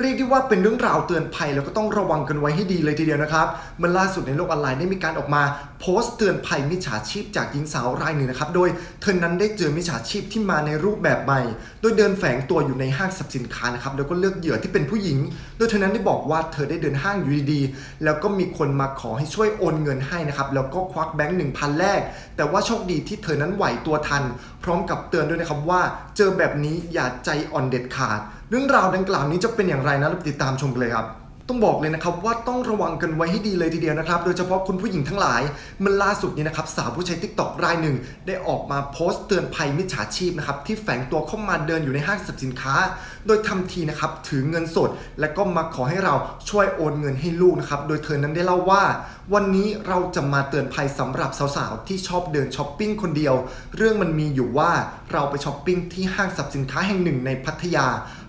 เรียกได้ว่าเป็นเรื่องราวเตือนภัยแล้วก็ต้องระวังกันไว้ให้ดีเลยทีเดียวนะครับเมื่อล่าสุดในโลกออนไลน์ได้มีการออกมา โพสต์เตือนภัยมิจฉาชีพจากหญิงสาวรายหนึ่งนะครับ โดยเธอนั้นได้เจอมิจฉาชีพที่มาในรูปแบบใหม่ โดยเดินแฝงตัวอยู่ในห้างสรรพสินค้านะครับแล้วก็เลือกเหยื่อที่เป็นผู้หญิง โดยเธอนั้นได้บอกว่าเธอได้เดินห้างอยู่ดีๆแล้วก็มีคนมาขอให้ช่วยโอนเงินให้นะครับแล้วก็ควักแบงค์หนึ่งพันแรก แต่ว่าโชคดีที่เธอนั้นไหวตัวทัน พร้อมกับเตือนด้วยนะครับว่า เจอแบบนี้อย่าใจอ่อนเด็ดขาด เรื่องราวดังกล่าวนี้จะเป็นอย่างไรนะราไปติดตามชมกันเลยครับ ต้องบอกเลยนะครับว่าต้องระวังกันไว้ให้ดีเลยทีเดียวนะครับ โดยเฉพาะคุณผู้หญิงทั้งหลายเมื่อล่าสุดนี้นะครับสาวผู้ใช้ทิกตอกรายหนึ่ง ได้ออกมาโพสต์เตือนภัยมิจฉาชีพนะครับที่แฝงตัวเข้ามาเดินอยู่ในห้างสรรพสินค้า โดยทำทีนะครับถือเงินสด และก็มาขอให้เราช่วยโอนเงินให้ลูกนะครับโดยเธอนั้นได้เล่าว่า วันนี้เราจะมาเตือนภัยสำหรับสาวๆที่ชอบเดินช้อปปิ้งคนเดียว เรื่องมันมีอยู่ว่าเราไปช้อปปิ้งที่ห้างสรรพสินค้าแห่งหนึ่งในพัทยา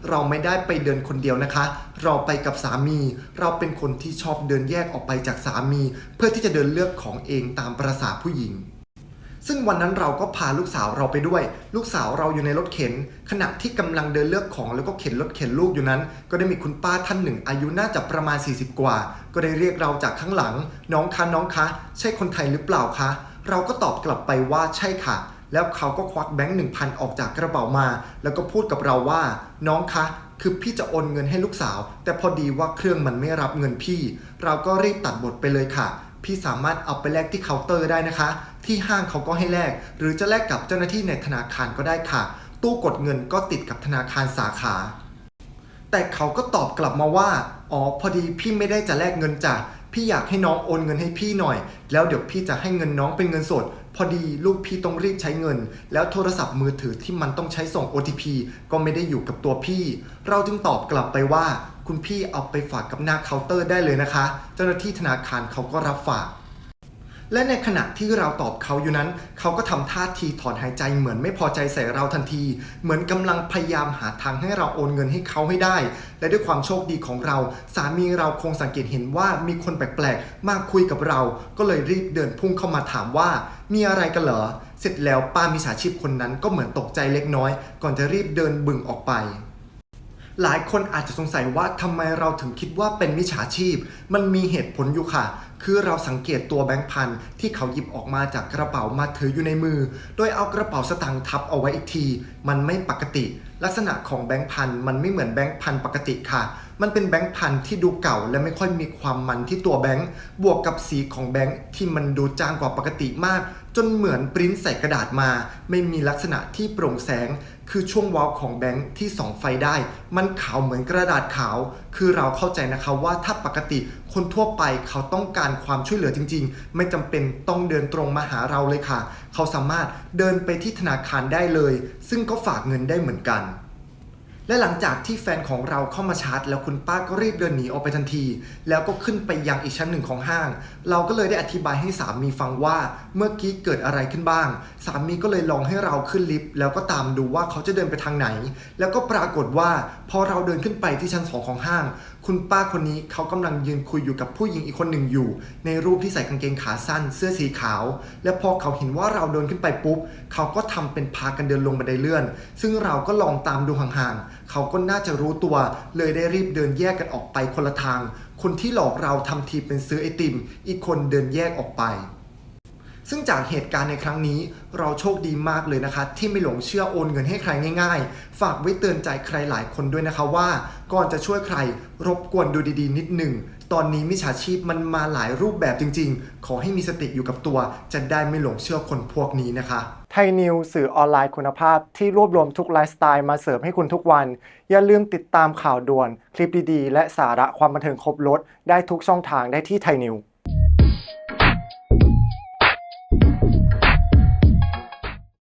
เราไม่ได้ไปเดินคนเดียวนะคะ เราไปกับสามีเราเป็นคนที่ชอบเดินแยกออกไปจากสามี เพื่อที่จะเดินเลือกของเองตามประษาผู้หญิง ซึ่งวันนั้นเราก็พาลูกสาวเราไปด้วย ลูกสาวเราอยู่ในรถเข็น ขณะที่กำลังเดินเลือกของแล้วก็เข็นรถเข็นลูกอยู่นั้น ก็ได้มีคุณป้าท่านหนึ่ง อายุน่าจะประมาณ 40 กว่า ก็ได้เรียกเราจากข้างหลัง น้องคะน้องคะ ใช่คนไทยหรือเปล่าคะ เราก็ตอบกลับไปว่าใช่ค่ะแล้วเขาก็ควักแบงค์หนึ่งพันออกจากกระเป๋ามา แล้วก็พูดกับเราว่า น้องคะ คือพี่จะโอนเงินให้ลูกสาว แต่พอดีว่าเครื่องมันไม่รับเงินพี่ เราก็รีบตัดบทไปเลยค่ะ พี่สามารถเอาไปแลกที่เคาน์เตอร์ได้นะคะ ที่ห้างเขาก็ให้แลก หรือจะแลกกับเจ้าหน้าที่ในธนาคารก็ได้ค่ะ ตู้กดเงินก็ติดกับธนาคารสาขา แต่เขาก็ตอบกลับมาว่า อ๋อพอดีพี่ไม่ได้จะแลกเงินจ้ะพี่อยากให้น้องโอนเงินให้พี่หน่อย แล้วเดี๋ยวพี่จะให้เงินน้องเป็นเงินสด พอดีลูกพี่ต้องรีบใช้เงิน แล้วโทรศัพท์มือถือที่มันต้องใช้ส่ง OTP ก็ไม่ได้อยู่กับตัวพี่ เราจึงตอบกลับไปว่า คุณพี่เอาไปฝากกับหน้าเคาน์เตอร์ได้เลยนะคะ เจ้าหน้าที่ธนาคารเขาก็รับฝาก และในขณะที่เราตอบเขาอยู่นั้น เขาก็ทำท่าทีถอนหายใจเหมือนไม่พอใจใส่เราทันที เหมือนกำลังพยายามหาทางให้เราโอนเงินให้เขาให้ได้ และด้วยความโชคดีของเรา สามีเราคงสังเกตเห็นว่ามีคนแปลกๆ มาคุยกับเรา ก็เลยรีบเดินพุ่งเข้ามาถามว่า มีอะไรกันเหรอ เสร็จแล้วป้ามิจฉาชีพคนนั้นก็เหมือนตกใจเล็กน้อย ก่อนจะรีบเดินบึงออกไป หลายคนอาจจะสงสัยว่าทำไมเราถึงคิดว่าเป็นมิจฉาชีพ มันมีเหตุผลอยู่ค่ะ คือเราสังเกตตัวแบงค์พันที่เขาหยิบออกมาจากกระเป๋ามาถืออยู่ในมือ โดยเอากระเป๋าสตางค์ทับเอาไว้อีกที มันไม่ปกติ ลักษณะของแบงค์พันมันไม่เหมือนแบงค์พันปกติค่ะ มันเป็นแบงค์พันที่ดูเก่าและไม่ค่อยมีความมันที่ตัวแบงค์บวกกับสีของแบงค์ที่มันดูจางกว่าปกติมาก จนเหมือนปริ้นใส่กระดาษมา ไม่มีลักษณะที่โปร่งแสง คือช่วงวาล์วของแบงค์ที่ส่องไฟได้ มันขาวเหมือนกระดาษขาว คือเราเข้าใจนะคะว่าถ้าปกติคนทั่วไปเขาต้องการความช่วยเหลือจริง ๆ ไม่จำเป็นต้องเดินตรงมาหาเราเลยค่ะ เขาสามารถเดินไปที่ธนาคารได้เลย ซึ่งก็ฝากเงินได้เหมือนกัน และหลังจากที่แฟนของเราเข้ามาชาร์จ แล้วคุณป้าก็รีบเดินหนีออกไปทันที แล้วก็ขึ้นไปยังอีกชั้นหนึ่งของห้าง เราก็เลยได้อธิบายให้สามีฟังว่าเมื่อกี้เกิดอะไรขึ้นบ้าง สามีก็เลยลองให้เราขึ้นลิฟต์แล้วก็ตามดูว่าเขาจะเดินไปทางไหน แล้วก็ปรากฏว่าพอเราเดินขึ้นไปที่ชั้นสองของห้าง คุณป้าคนนี้เขากำลังยืนคุยอยู่กับผู้หญิงอีกคนหนึ่งอยู่ ในรูปที่ใส่กางเกงขาสั้น เสื้อสีขาว และพอเขาเห็นว่าเราเดินขึ้นไปปุ๊บ เขาก็ทำเป็นพากันเดินลงบันไดเลื่อน ซึ่งเราก็ลองตามดูห่างๆ เขาก็น่าจะรู้ตัว เลยได้รีบเดินแยกกันออกไปคนละทาง คนที่หลอกเราทำทีเป็นซื้อไอติม อีกคนเดินแยกออกไป ซึ่งจากเหตุการณ์ในครั้งนี้เราโชคดีมากเลยนะคะ ที่ไม่หลงเชื่อโอนเงินให้ใครง่ายๆ ฝากไว้เตือนใจใครหลายคนด้วยนะคะว่า ก่อนจะช่วยใครรบกวนดูดีๆ นิดหนึ่งตอนนี้มิจฉาชีพมันมาหลายรูปแบบจริงๆ ขอให้มีสติอยู่กับตัว จะได้ไม่หลงเชื่อคนพวกนี้นะคะ ไทยนิวสื่อออนไลน์คุณภาพที่รวบรวมทุกไลฟ์สไตล์มาเสิร์ฟให้คุณทุกวัน อย่าลืมติดตามข่าวด่วน คลิปดีๆ และสาระความบันเทิงครบรถได้ทุกช่องทางได้ที่ไทยนิว